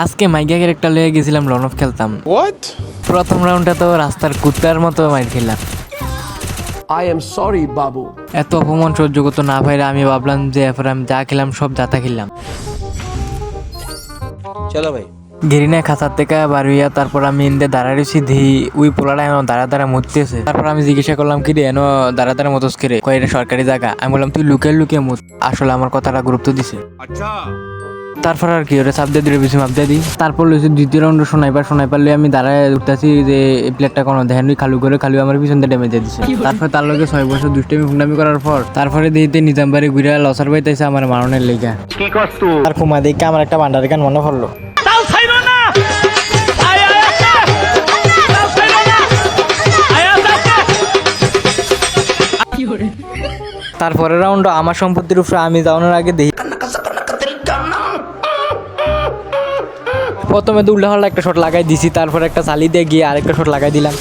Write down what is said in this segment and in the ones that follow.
আজকে মাইকা ক্যারেক্টার লয়ে গেছিলাম রন অফ খেলতাম। প্রথম রাউন্ডটা তো রাস্তার কুত্তার মতো মাইর খেললাম। আই এম সরি বাবু। এত অপমান সহ্য করতে না ভাইরা আমি ভাবলাম যে এরপর আমি যা খেলাম সব দাতা খেললাম। চলো ভাই। গেরিনা খাতার থেকে বার হইয়া তারপর আমি ইন্দে দাঁড়ায় রয়েছি ধি ওই পোলাটা এমন দাঁড়া দাঁড়া মরতেছে। তারপর আমি জিজ্ঞাসা করলাম কি রে এনো দাঁড়া দাঁড়া মতস করে কয় এটা সরকারি জায়গা। আমি বললাম তুই লুকিয়ে লুকিয়ে মুত আসলে আমার কথাটা গুরুত্ব দিছে। আচ্ছা। তারপর আর কি ওরে চাপ দিয়ে দিলে বেশি মাপ দিয়ে দিই। তারপর লইছি দ্বিতীয় রাউন্ড শোনাইবার শোনাইবার লই আমি দাঁড়ায় উঠতেছি যে এই প্লেটটা কোনো দেখেন খালু করে খালু আমার পিছন দিয়ে ড্যামেজ দিয়ে দিছে। তারপর তার লগে ছয় বছর দুষ্টামি ফুন্ডামি করার পর তারপরে দিতে নিজাম বাড়ি ঘুরে লসার বাইতেছে আমার মারণের লেগা। আর কুমা দেখে আমার একটা বান্ডার গান মনে পড়ল। তারপরে রাউন্ড আমার সম্পত্তির উপরে আমি যাওয়ানোর আগে দেখি প্রথমে তো উল্টা হল্লা একটা শট লাগাই দিছি, তারপর একটা চালি দিয়ে গিয়ে আরেকটা শট লাগাই দিলাম।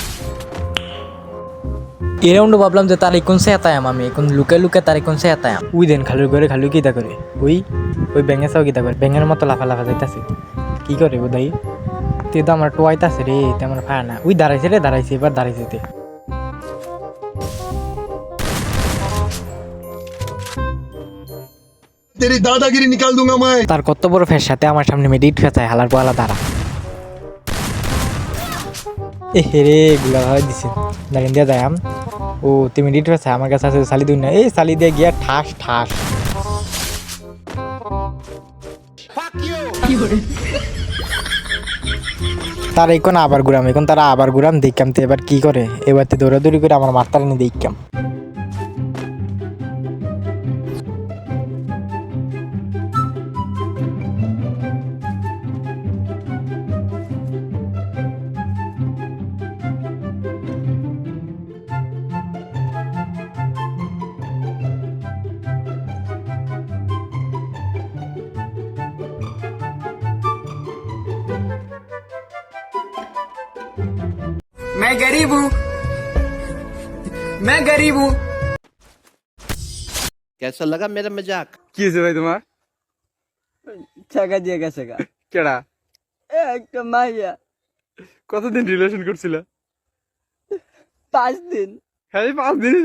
এরাউন্ড ভাবলাম যে তার এখন সে এতায়াম আমি এখন লুকে লুকে তার এখন সে এতায়াম উই দেন খালু করে খালু কিতা করে? উই, ওই ব্যাঙে চাও কিতা করে? ব্যাঙের মতো লাফা লাফা যাইতাছে। কি করে দাই তে তো আমার টোয়াইতাছে রে, তে আমার ফায় না। উই দাঁড়াইছে রে, দাঁড়াইছে, এবার দাঁড়াইছে তে। तेरी दादागिरी निकाल दूंगा मैं তার কত বড় ফের সাথে আমার সামনে মেডিট ফেঁচায় হালার পোয়ালা দাঁড়া এ হেরে গুলা হয় দিছে দাঁড়িয়ে দিয়া যায় আম ও তুমি মেডিট ফেঁচায় আমার কাছে আছে সালি দুই না এই সালি দিয়ে গিয়া ঠাস ঠাস তার এখন আবার ঘুরাম এখন তারা আবার ঘুরাম দেখলাম তো এবার কি করে এবার তো দৌড়াদৌড়ি করে আমার মারতার নিয়ে দেখলাম मैं गरीब हूँ मैं गरीब हूँ कैसा लगा मेरा मजाक কি হয়েছে ভাই তোমার টাকা দিয়ে গেছে গা কেডা এ, একটা মাইয়া কতদিন রিলেশন করছিল পাঁচ দিন হ্যাঁ এই পাঁচ দিন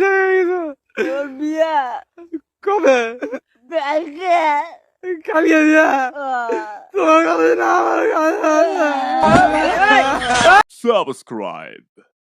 তোর বিয়া কবে ব্যাংকে কালিয়া দিয়া তোমার কাছে না আমার কাছে subscribe.